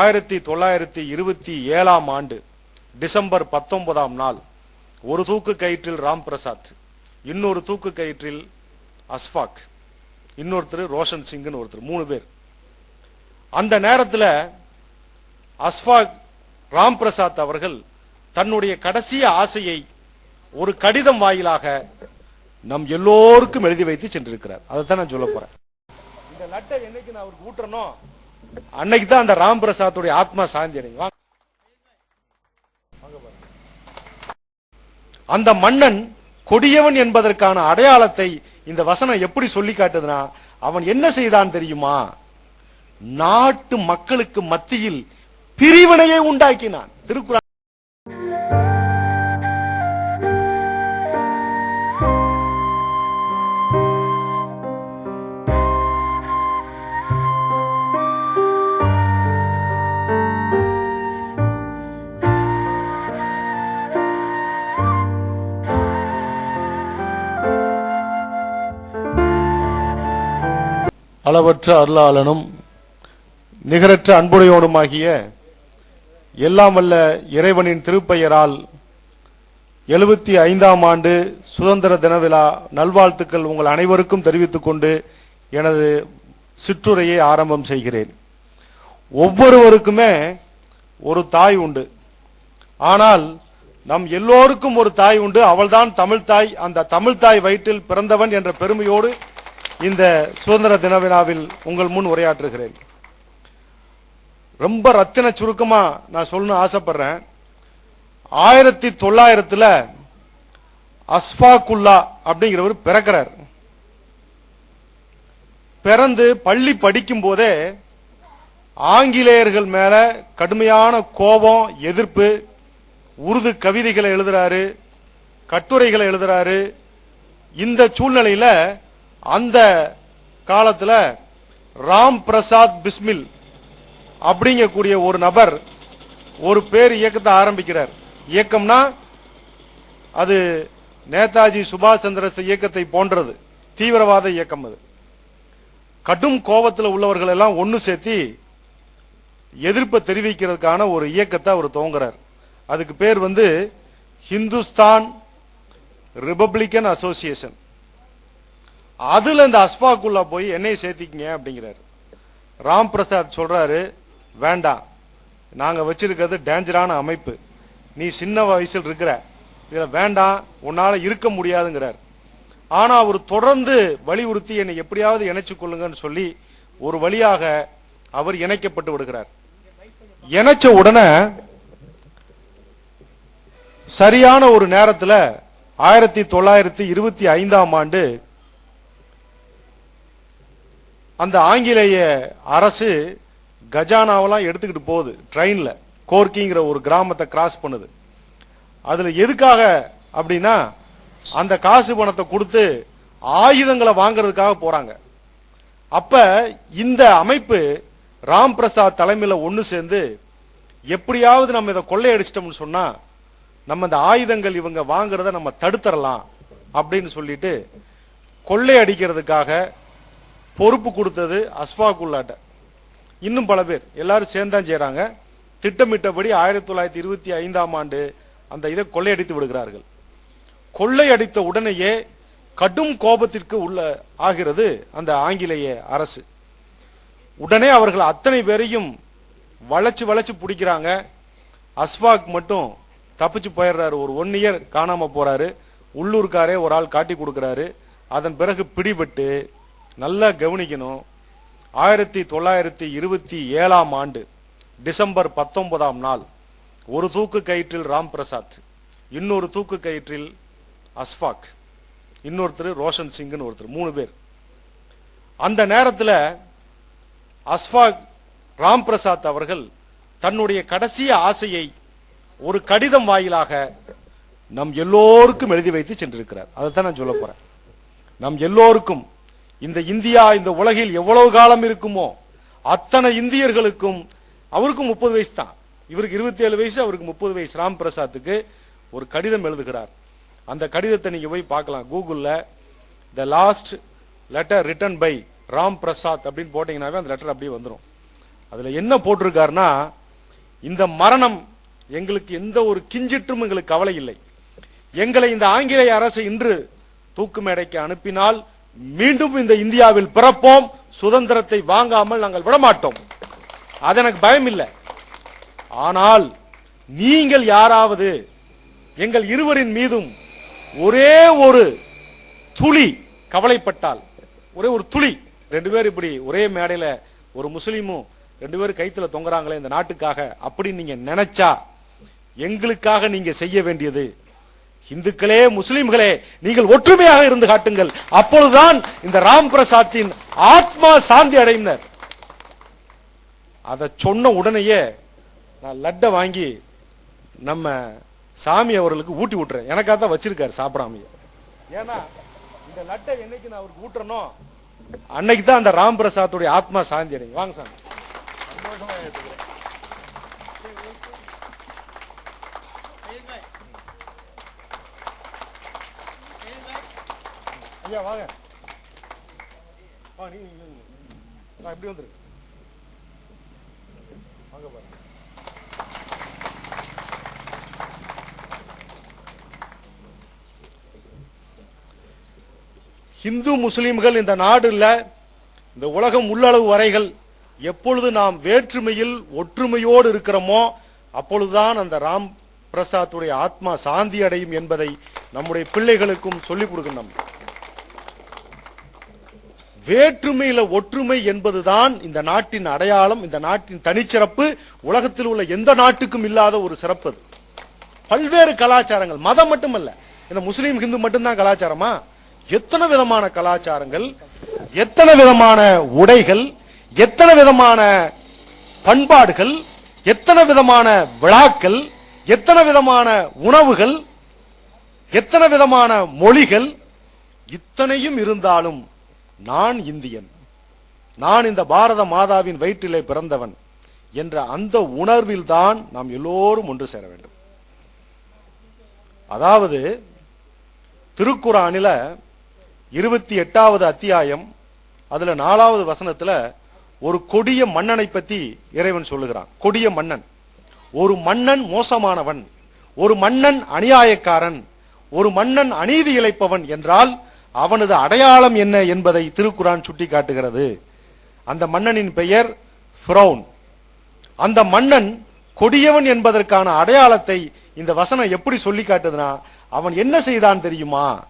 ஆயிரத்தி தொள்ளாயிரத்தி இருபத்தி ஏழாம் ஆண்டு டிசம்பர் பத்தொன்பதாம் நாள் ஒரு தூக்கு கயிற்றில் ராம் பிரசாத் இன்னொரு தூக்கு கயிற்றில் அஸ்பாக் இன்னொருத்தர் ரோஷன் சிங்னு ஒருத்தர் மூணு பேர். அந்த நேரத்தில் அஸ்பாக் ராம் பிரசாத் அவர்கள் தன்னுடைய கடைசி ஆசையை ஒரு கடிதம் வாயிலாக நம் எல்லோருக்கும் எழுதி வைத்து சென்றிருக்கிறார். அதைத்தான் நான் சொல்ல போறேன். இந்த லட்டை என்னைக்கு நான் அவருக்கு ஊட்டுறனோ அன்னைக்கு தான் அந்த ராம் பிரசாத்துடைய ஆத்மா சாந்தி அடையும். அந்த மன்னன் கொடியவன் என்பதற்கான அடையாளத்தை இந்த வசனம் எப்படி சொல்லி காட்டுதுன்னா அவன் என்ன செய்தான் தெரியுமா? நாட்டு மக்களுக்கு மத்தியில் பிரிவினையை உண்டாக்கினான். திருக்குறள் அளவற்ற அருளாளனும் நிகரற்ற அன்புடையோனுமாகிய எல்லாம் வல்ல இறைவனின் திருப்பெயரால் எழுபத்தி ஐந்தாம் ஆண்டு சுதந்திர தின விழா நல்வாழ்த்துக்கள் உங்கள் அனைவருக்கும் தெரிவித்துக் கொண்டு எனது சிற்றுரையை ஆரம்பம் செய்கிறேன். ஒவ்வொருவருக்குமே ஒரு தாய் உண்டு. ஆனால் நம் எல்லோருக்கும் ஒரு தாய் உண்டு. அவள்தான் தமிழ்தாய் அந்த தமிழ்தாய் வயிற்றில் பிறந்தவன் என்ற பெருமையோடு இந்த சுதந்திர தின விழாவில் உங்கள் முன் உரையாற்றுகிறேன். ரொம்ப ரத்தின சுருக்கமா நான் சொல்லணும்னு ஆசைப்படுறேன். ஆயிரத்தி தொள்ளாயிரத்துல அஸ்பாக்குல்லா அப்படிங்கிறவர் பிறக்கிறார். பிறந்து பள்ளி படிக்கும் போதே ஆங்கிலேயர்கள் மேல கடுமையான கோபம் எதிர்ப்பு உருது கவிதைகளை எழுதுறாரு கட்டுரைகளை எழுதுறாரு. இந்த சூழ்நிலையில அந்த காலத்தில் ராம் பிரசாத் பிஸ்மில் அப்படிங்கக்கூடிய ஒரு நபர் ஒரு பேர் இயக்கத்தை ஆரம்பிக்கிறார். இயக்கம்னா அது நேதாஜி சுபாஷ் சந்திர இயக்கத்தை போன்றது. தீவிரவாத இயக்கம் அது. கடும் கோபத்தில் உள்ளவர்கள் எல்லாம் ஒன்று சேர்த்தி எதிர்ப்பை தெரிவிக்கிறதுக்கான ஒரு இயக்கத்தை அவர் துவங்குறார். அதுக்கு பேர் வந்து ஹிந்துஸ்தான் ரிபப்ளிக்கன் அசோசியேஷன். அதுல இந்த அஸ்பாக்குள்ள போய் என்னை சேர்த்திக்கிங்க அப்படிங்கிறாரு. ராம் பிரசாத் சொல்றாரு வேண்டாம் நாங்க வச்சிருக்கிறது டேஞ்சரான அமைப்பு. நீ சின்ன வயசில் இருக்கிற இதுல வேண்டாம் உன்னால இருக்க முடியாதுங்கிறார். ஆனா அவர் தொடர்ந்து வலியுறுத்தி என்னை எப்படியாவது இணைச்சு கொள்ளுங்கன்னு சொல்லி ஒரு வழியாக அவர் இணைக்கப்பட்டு விடுகிறார். இணைச்ச உடனே சரியான ஒரு நேரத்துல ஆயிரத்தி தொள்ளாயிரத்தி இருபத்தி ஐந்தாம் ஆண்டு அந்த ஆங்கிலேய அரசு கஜானாவெல்லாம் எடுத்துக்கிட்டு போகுது ட்ரெயினில் கோர்க்கிங்கிற ஒரு கிராமத்தை கிராஸ் பண்ணுது. அதில் எதுக்காக அப்படின்னா அந்த காசு பணத்தை கொடுத்து ஆயுதங்களை வாங்குறதுக்காக போகிறாங்க அப்போ இந்த அமைப்பு ராம் பிரசாத் தலைமையில் ஒன்று சேர்ந்து எப்படியாவது நம்ம இதை கொள்ளையடிச்சிட்டோம்னு சொன்னால் நம்ம இந்த ஆயுதங்கள் இவங்க வாங்குறத நம்ம தடுத்துறலாம் அப்படின்னு சொல்லிட்டு கொள்ளையடிக்கிறதுக்காக பொறுப்பு கொடுத்தது அஸ்பாக்குல்லாட்ட இன்னும் பல பேர். எல்லாரும் சேர்ந்தான் செய்கிறாங்க திட்டமிட்டபடி ஆயிரத்தி தொள்ளாயிரத்தி இருபத்தி ஐந்தாம் ஆண்டு அந்த இதை கொள்ளையடித்து விடுகிறார்கள். கொள்ளையடித்த உடனேயே கடும் கோபத்திற்கு உள்ள ஆகிறது அந்த ஆங்கிலேய அரசு. உடனே அவர்கள் அத்தனை பேரையும் வளைச்சு வளைச்சு பிடிக்கிறாங்க. அஸ்பாக் மட்டும் தப்பிச்சு போயிடுறாரு. ஒரு ஒன் இயர் காணாமல் போகிறாரு உள்ளூர்காரே ஒரு ஆள் காட்டி கொடுக்குறாரு. அதன் பிறகு பிடிபட்டு நல்லா கவனிக்கணும். ஆயிரத்தி தொள்ளாயிரத்தி இருபத்தி ஏழாம் ஆண்டு டிசம்பர் பத்தொன்பதாம் நாள் ஒரு தூக்கு கயிற்றில் ராம் பிரசாத் இன்னொரு தூக்கு கயிற்றில் அஸ்பாக் இன்னொருத்தர் ரோஷன் சிங்னு ஒருத்தர் மூணு பேர். அந்த நேரத்தில் அஸ்பாக் ராம் பிரசாத் அவர்கள் தன்னுடைய கடைசி ஆசையை ஒரு கடிதம் வாயிலாக நம் எல்லோருக்கும் எழுதி வைத்து சென்றிருக்கிறார். அதை தான் நான் சொல்ல போறேன். நம் எல்லோருக்கும் இந்த இந்தியா இந்த உலகில் எவ்வளவு காலம் இருக்குமோ அத்தனை இந்தியர்களுக்கும் அவருக்கும் முப்பது வயசு தான். இவருக்கு இருபத்தி ஏழு வயசு அவருக்கு முப்பது வயசு. ராம் பிரசாத்துக்கு ஒரு கடிதம் எழுதுகிறார். அந்த கடிதத்தை நீங்க போய் பார்க்கலாம். கூகுளில் the last letter written by Ram Prasad அப்படின்னு போட்டீங்கன்னாவே அந்த லெட்டர் அப்படியே வந்துடும் அதில் என்ன போட்டிருக்காருன்னா இந்த மரணம் எங்களுக்கு எந்த ஒரு கிஞ்சிற்றும் எங்களுக்கு கவலை இல்லை. எங்களை இந்த ஆங்கிலேய அரசு இன்று தூக்கு மேடைக்கு அனுப்பினால் மீண்டும் இந்த இந்தியாவில் பிறப்போம் சுதந்திரத்தை வாங்காமல் நாங்கள் விடமாட்டோம். அது எனக்கு பயம் இல்லை. ஆனால் நீங்கள் யாராவது எங்கள் இருவரின் மீதும் ஒரே ஒரு துளி கவலைப்பட்டால் ஒரே ஒரு துளி ரெண்டு பேர் இப்படி ஒரே மேடையில ஒரு முஸ்லீமும் ரெண்டு பேரும் கைத்துல தொங்குறாங்களே இந்த நாட்டுக்காக அப்படி நீங்க நினைச்சா எங்களுக்காக நீங்க செய்ய வேண்டியது இந்துக்களே முஸ்லிம்களே நீங்கள் ஒற்றுமையாக இருந்து காட்டுங்கள். அப்பொழுதுதான் இந்த ராம் பிரசாத்தின் ஆத்மா சாந்தி அடைந்தார். அதை சொன்ன உடனேயே நான் லட்டை வாங்கி நம்ம சாமி அவர்களுக்கு ஊட்டி விட்டுறேன். எனக்காக தான் வச்சிருக்காரு சாப்பிடாமைய. ஏன்னா இந்த லட்டை என்னைக்கு நான் அவருக்கு ஊட்டுறனோ அன்னைக்கு தான் அந்த ராம் பிரசாத்துடைய ஆத்மா சாந்தி அடையும். வாங்க சாமி. சந்தோஷமா ஐயா வாங்க. ஆ நீங்க நீங்க, நான் இப்படி வந்துருக்கு வாங்க பாருங்க இந்து முஸ்லீம்கள் இந்த நாடுல இந்த உலகம் உள்ளளவு வரைகள் எப்பொழுது நாம் வேற்றுமையில் ஒற்றுமையோடு இருக்கிறோமோ அப்பொழுதுதான் அந்த ராம் பிரசாத்துடைய ஆத்மா சாந்தி அடையும் என்பதை நம்முடைய பிள்ளைகளுக்கும் சொல்லிக் கொடுக்கணும். வேற்றுமையில ஒற்றுமை என்பதுதான் இந்த நாட்டின் அடையாளம் இந்த நாட்டின் தனிச்சிறப்பு. உலகத்தில் உள்ள எந்த நாட்டுக்கும் இல்லாத ஒரு சிறப்பு அது. பல்வேறு கலாச்சாரங்கள். மதம் மட்டுமல்ல. இந்த முஸ்லீம் ஹிந்து மட்டும்தான் கலாச்சாரமா? எத்தனை விதமான கலாச்சாரங்கள் எத்தனை விதமான உடைகள் எத்தனை விதமான பண்பாடுகள் எத்தனை விதமான விழாக்கள் எத்தனை விதமான உணவுகள் எத்தனை விதமான மொழிகள் இத்தனையும் இருந்தாலும் நான் இந்தியன். நான் இந்த பாரத மாதாவின் வயிற்றிலே பிறந்தவன் என்ற அந்த உணர்வில் தான் நாம் எல்லோரும் ஒன்று சேர வேண்டும். அதாவது திருக்குறானில இருபத்தி எட்டாவது அத்தியாயம் அதுல நாலாவது வசனத்துல ஒரு கொடிய மன்னனை பத்தி இறைவன் சொல்லுகிறான். கொடிய மன்னன். ஒரு மன்னன் மோசமானவன். ஒரு மன்னன் அநியாயக்காரன். ஒரு மன்னன் அநீதி இழைப்பவன் என்றால் அவனது அடையாளம் என்ன என்பதை திருக்குறான் சுட்டிக்காட்டுகிறது. அந்த மன்னனின் பெயர் ஃப்ரௌன். அந்த மன்னன் கொடியவன் என்பதற்கான அடையாளத்தை இந்த வசனம் எப்படி சொல்லி காட்டுதுன்னா அவன் என்ன செய்தான் தெரியுமா?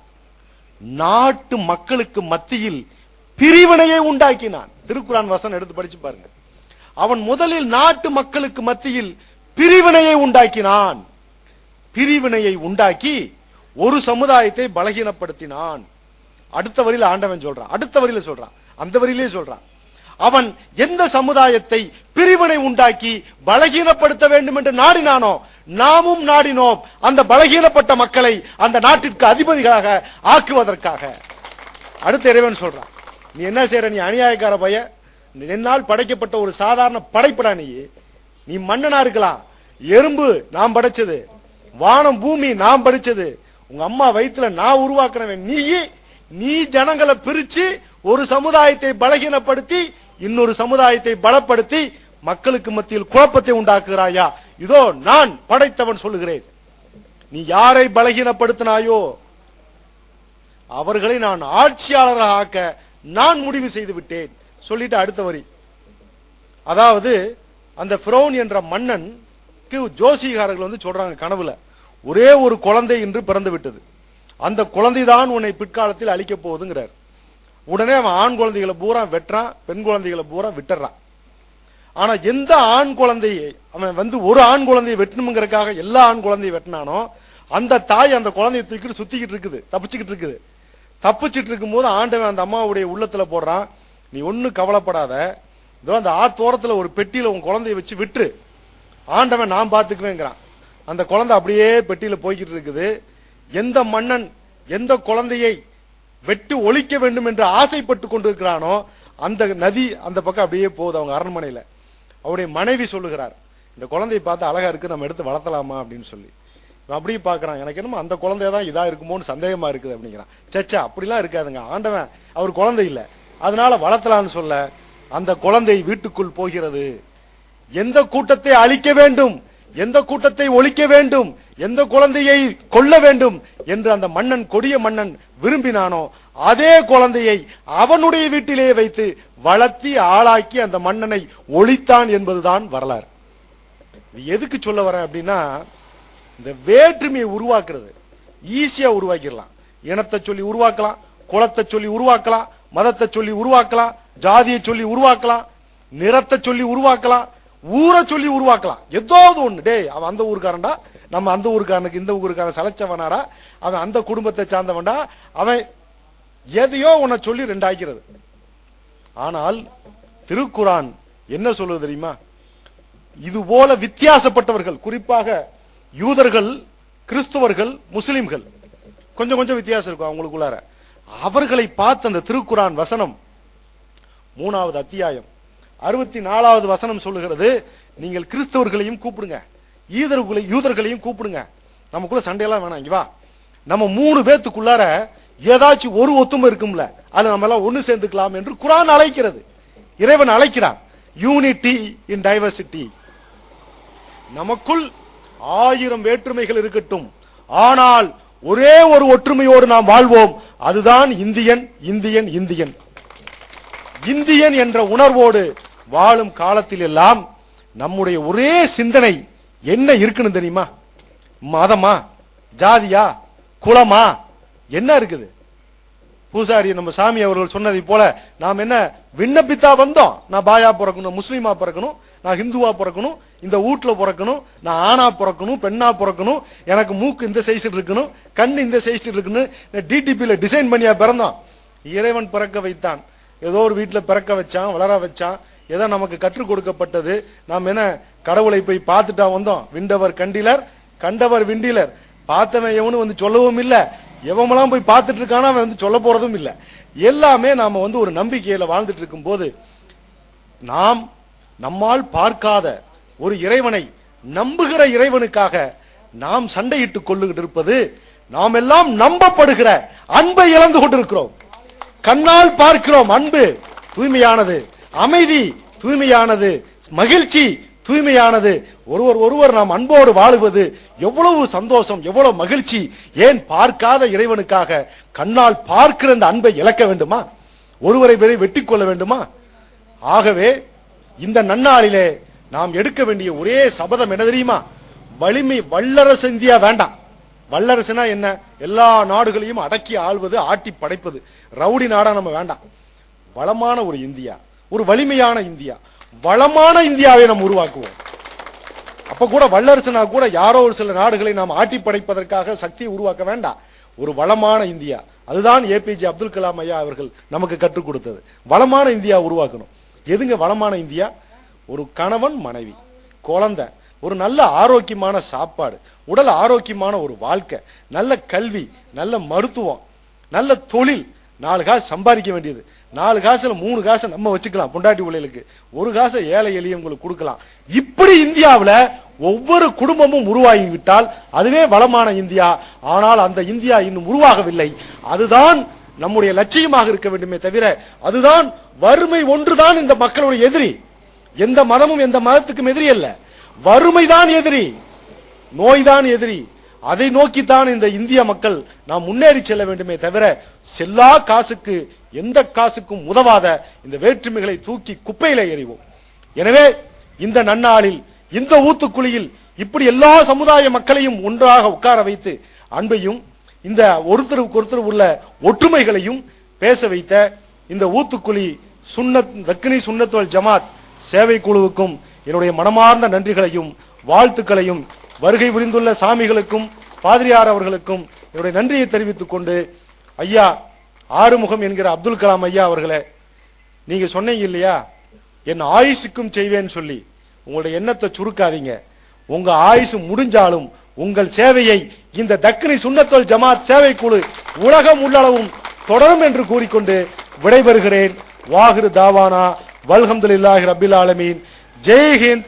நாட்டு மக்களுக்கு மத்தியில் பிரிவினையை உண்டாக்கினான். திருக்குறான் வசனம் எடுத்து படிச்சு பாருங்க. அவன் முதலில் நாட்டு மக்களுக்கு மத்தியில் பிரிவினையை உண்டாக்கினான். பிரிவினையை உண்டாக்கி ஒரு சமுதாயத்தை பலகீனப்படுத்தினான். அடுத்த வரியில ஆண்டவன் சொல்றான். அடுத்த வரியில சொல்றான். அந்த வரியிலே சொல்றான். அவன் எந்த சமுதாயத்தை பிரிவினை உண்டாக்கி பலகீனப்படுத்த வேண்டும் என்று நாடினானோ நாமும் நாடினோம். அந்த பலகீனப்பட்ட மக்களை அந்த நாட்டிற்கு அதிபதிகளாக ஆக்குவதற்காக. அடுத்த இறைவன் சொல்றான். நீ என்ன செய்யற நீ அநியாயக்கார பைய. என்னால் படைக்கப்பட்ட ஒரு சாதாரண படைப்படா நீ. நீ மன்னனா இருக்கலாம். எறும்பு நாம் படைச்சது. வானம் பூமி நாம் படைச்சது. உங்க அம்மா வயிற்றுல நான் உருவாக்குனவன் நீயே. நீ ஜனங்களை பிரிச்சு ஒரு சமுதாயத்தை பலகீனப்படுத்தி இன்னொரு சமுதாயத்தை பலப்படுத்தி மக்களுக்கு மத்தியில் குழப்பத்தை உண்டாக்குகிறாயா? இதோ நான் படைத்தவன் சொல்லுகிறேன். நீ யாரை பலகீனப்படுத்தினாயோ அவர்களை நான் ஆட்சியாளராக ஆக்க நான் முடிவு செய்து விட்டேன். சொல்லிட்டு அடுத்த வரி. அதாவது அந்த ஃபிரௌன் என்ற மன்னன் ஜோசிகாரர்கள் வந்து சொல்றாங்க கனவுல. ஒரே ஒரு குழந்தை இன்று பிறந்து விட்டது. அந்த குழந்தை தான் உன்னை பிற்காலத்தில் அழிக்க போகுதுங்கிறார். உடனே அவன் ஆண் குழந்தைகளை பூரா வெட்டுறான் பெண் குழந்தைகளை பூரா விட்டுறான். ஆனா எந்த ஆண் குழந்தையை அவன் வந்து ஒரு ஆண் குழந்தையை வெட்டணுங்கிறதுக்காக எல்லா ஆண் குழந்தையை வெட்டினானோ அந்த தாய் அந்த குழந்தையை தூக்கிட்டு சுத்திக்கிட்டு இருக்குது தப்பிச்சுக்கிட்டு இருக்குது. தப்பிச்சிட்டு இருக்கும்போது ஆண்டவன் அந்த அம்மாவுடைய உள்ளத்துல போடுறான் நீ ஒன்றும் கவலைப்படாத. இதோ அந்த ஆத்தோரத்துல ஒரு பெட்டியில உன் குழந்தைய வச்சு விட்டுரு. ஆண்டவன் நான் பார்த்துக்குவேங்கிறான் அந்த குழந்தை அப்படியே பெட்டியில போய்கிட்டு இருக்குது. எந்த மன்னன் எந்த குழந்தையை வெட்டு ஒழிக்க வேண்டும் என்று ஆசைப்பட்டு கொண்டிருக்கிறானோ அந்த நதி அந்த பக்கம் அப்படியே போகுது அவங்க அரண்மனையில. அவருடைய மனைவி சொல்லுகிறார் இந்த குழந்தையை பார்த்து அழகா இருக்கு நம்ம எடுத்து வளர்த்தலாமா? அப்படின்னு சொல்லி. அப்படியே பார்க்கறான் எனக்கு என்னமோ அந்த குழந்தைய தான் இதா இருக்குமோன்னு சந்தேகமா இருக்குது அப்படிங்கிறான். சச்சா அப்படிலாம் இருக்காதுங்க. ஆண்டவன் அவர் குழந்தை இல்லை. அதனால வளர்த்தலான்னு சொல்ல அந்த குழந்தை வீட்டுக்குள் போகிறது. எந்த கூட்டத்தை அழிக்க வேண்டும்? எந்த கூட்டத்தை ஒழிக்க வேண்டும்? எந்த குழந்தையை கொல்ல வேண்டும்? என்று அந்த மன்னன் கொடிய மன்னன் விரும்பினானோ அதே குழந்தையை அவனுடைய வீட்டிலேயே வைத்து வளர்த்தி ஆளாக்கி அந்த மன்னனை ஒழித்தான் என்பதுதான் வரலாறு. எதுக்கு சொல்ல வரேன் அப்படின்னா இந்த வேற்றுமையை உருவாக்குறது. ஈஸியா உருவாக்கிடலாம். இனத்தை சொல்லி உருவாக்கலாம் குளத்தை சொல்லி உருவாக்கலாம் மதத்தை சொல்லி உருவாக்கலாம் ஜாதியை சொல்லி உருவாக்கலாம் நிறத்தை சொல்லி உருவாக்கலாம் ஊரை சொல்லி உருவாக்கலாம். ஏதாவது ஒண்ணு. டேய் அவன் அந்த ஊருக்காரன்டா நம்ம அந்த ஊருக்காரனுக்கு இந்த ஊருக்காரன் சலைச்சவனாடா அவன் அந்த குடும்பத்தை சார்ந்தவன்டா அவன் எதையோ உன்னை சொல்லி ரெண்டாக்கிறது. ஆனால் திருக்குரான் என்ன சொல்லுவது தெரியுமா? இது போல வித்தியாசப்பட்டவர்கள் குறிப்பாக யூதர்கள் கிறிஸ்துவர்கள் முஸ்லிம்கள் கொஞ்சம் கொஞ்சம் வித்தியாசம் இருக்கும் அவங்களுக்குள்ளார. அவர்களை பார்த்து அந்த திருக்குரான் வசனம் மூணாவது அத்தியாயம். அறுபத்தி நாலாவது வசனம் சொல்லுகிறது நீங்கள் கிறிஸ்தவர்களையும் கூப்பிடுங்க. ஈதர்களை யூதர்களையும் கூப்பிடுங்க. நமக்குள்ள சண்டையெல்லாம் வேணாம். இங்க வா. நம்ம மூணு பேத்துக்குள்ளார ஏதாச்சும் ஒரு ஒத்துமை இருக்கும்ல அது நம்ம எல்லாம் ஒன்று சேர்ந்துக்கலாம் என்று குரான் அழைக்கிறது. இறைவன் அழைக்கிறான் யூனிட்டி இன் டைவர்சிட்டி நமக்குள் ஆயிரம் வேற்றுமைகள் இருக்கட்டும். ஆனால் ஒரே ஒரு ஒற்றுமையோடு நாம் வாழ்வோம். அதுதான் இந்தியன் இந்தியன் இந்தியன். இந்தியன் என்ற உணர்வோடு வாழும் காலத்தில் எல்லாம் நம்முடைய ஒரே சிந்தனை என்ன இருக்குன்னு தெரியுமா? மதமா? ஜாதியா? குலமா? என்ன இருக்குது? பூசாரி நம்ம சாமி அவர்கள் சொன்னதை போல நாம் என்ன விண்ணப்பித்தா வந்தோம்? நான் பாயா பிறக்கணும் முஸ்லீமா பிறக்கணும் நான் ஹிந்துவா பிறக்கணும் இந்த வீட்டில் பிறக்கணும் நான் ஆணா பிறக்கணும் பெண்ணா பிறக்கணும் எனக்கு மூக்கு இந்த சைஸ் இருக்கணும் கண் இந்த சைஸ் இருக்கணும் டிடிபியில் டிசைன் பண்ணியா பிறந்தோம் இறைவன் பிறக்க வைத்தான். ஏதோ ஒரு வீட்டில் பிறக்க வச்சான் வளர வச்சான் ஏதோ நமக்கு கற்றுக் கொடுக்கப்பட்டது. நாம் என்ன கடவுளை போய் பார்த்துட்டா வந்தோம். விண்டவர் கண்டிலர் கண்டவர் விண்டிலர். பார்த்தவன் எவனும் வந்து சொல்லவும் இல்லை. எவமெல்லாம் போய் பார்த்துட்டு இருக்கானோ அவன் வந்து சொல்ல போறதும் இல்லை. எல்லாமே நாம வந்து ஒரு நம்பிக்கையில வாழ்ந்துட்டு இருக்கும் போது நாம் நம்மால் பார்க்காத ஒரு இறைவனை நம்புகிற இறைவனுக்காக நாம் சண்டையிட்டுக் கொள்ளுகிட்டு இருப்பது நாம் எல்லாம் நம்பப்படுகிற அன்பை இழந்து கொண்டிருக்கிறோம். கண்ணால் பார்க்கிறோம் அன்பு. தூய்மையானது. அமைதி தூய்மையானது மகிழ்ச்சி தூய்மையானது. ஒருவர் ஒருவர் நாம் அன்போடு வாழுவது எவ்வளவு சந்தோஷம் எவ்வளவு மகிழ்ச்சி. ஏன் பார்க்காத இறைவனுக்காக கண்ணால் பார்க்கிற அந்த அன்பை இழக்க வேண்டுமா? ஒருவரை வேறு வெட்டி கொள்ள வேண்டுமா? ஆகவே இந்த நன்னாளிலே நாம் எடுக்க வேண்டிய ஒரே சபதம் என்ன தெரியுமா? வலிமை வல்லரசு இந்தியா வேண்டாம். வல்லரசுனா என்ன? எல்லா நாடுகளையும் அடக்கி ஆள்வது ஆட்டி படைப்பது. ரவுடி நாடா நம்ம வேண்டாம். வளமான ஒரு இந்தியா. ஒரு வலிமையான இந்தியா வளமான இந்தியாவை நாம் உருவாக்குவோம். அப்ப கூட வல்லரசுனா கூட யாரோ ஒரு சில நாடுகளை நாம் ஆட்டி படைப்பதற்காக சக்தியை உருவாக்க வேண்டாம். ஒரு வளமான இந்தியா அதுதான் ஏபிஜே அப்துல் கலாம் ஐயா அவர்கள் நமக்கு கற்றுக் கொடுத்தது. வளமான இந்தியா உருவாக்கணும். எதுங்க வளமான இந்தியா? ஒரு கணவன் மனைவி குழந்தை ஒரு நல்ல ஆரோக்கியமான சாப்பாடு உடல் ஆரோக்கியமான ஒரு வாழ்க்கை நல்ல கல்வி நல்ல மருத்துவம் நல்ல தொழில் நாலு காசு சம்பாதிக்க வேண்டியது. நாலு காசுல மூணு காசை நம்ம வச்சுக்கலாம் பொண்டாட்டி பிள்ளைகளுக்கு. ஒரு காசை ஏழை எளியவங்களுக்கு கொடுக்கலாம். இப்படி இந்தியாவில் ஒவ்வொரு குடும்பமும் உருவாகி விட்டால் அதுவே வளமான இந்தியா. ஆனால் அந்த இந்தியா இன்னும் உருவாகவில்லை. அதுதான் நம்முடைய லட்சியமாக இருக்க வேண்டுமே தவிர அதுதான் வறுமை ஒன்றுதான் இந்த மக்களுடைய எதிரி. எந்த மதமும் எந்த மதத்துக்கும் எதிரி அல்ல. வறுமைதான் எதிரி. நோய்தான் எதிரி. அதை நோக்கித்தான் இந்த இந்திய மக்கள் நாம் முன்னேறி செல்ல வேண்டுமே தவிர செல்லா காசுக்கு எந்த காசுக்கும் உதவாத இந்த வேற்றுமைகளை தூக்கி குப்பையில எறிவோம். எனவே இந்த நன்னாளில் இந்த ஊத்துக்குழியில் இப்படி எல்லா சமுதாய மக்களையும் ஒன்றாக உட்கார வைத்து அன்பையும் இந்த ஒருத்தருக்கு ஒருத்தர் உள்ள ஒற்றுமைகளையும் பேச வைத்த இந்த ஊத்துக்குழி சுன்னத் தக்கினி சுன்னத்துவல் ஜமாத் சேவை குழுவுக்கும் என்னுடைய மனமார்ந்த நன்றிகளையும் வாழ்த்துக்களையும் வருகை புரிந்துள்ள சாமிகளுக்கும் பாதிரியார் அவர்களுக்கும் என்னுடைய நன்றியை தெரிவித்துக் கொண்டு ஐயா ஆறுமுகம் என்கிற அப்துல் கலாம் ஐயா அவர்களே நீங்க சொன்னீங்க இல்லையா? என் ஆயுசுக்கும் செய்வேன்னு சொல்லி உங்களுடைய எண்ணத்தை சுருக்காதீங்க. உங்க ஆயுசு முடிஞ்சாலும் உங்கள் சேவையை இந்த தக்கினி சுண்ணத்தோல் ஜமாத் சேவை குழு உலகம் உள்ளளவும் தொடரும் என்று கூறிக்கொண்டு விடைபெறுகிறேன். வாகிரு தாவானா வல்ஹம்துலில்லாஹி ரபில் ஆலமீன். ஜெய்ஹிந்த்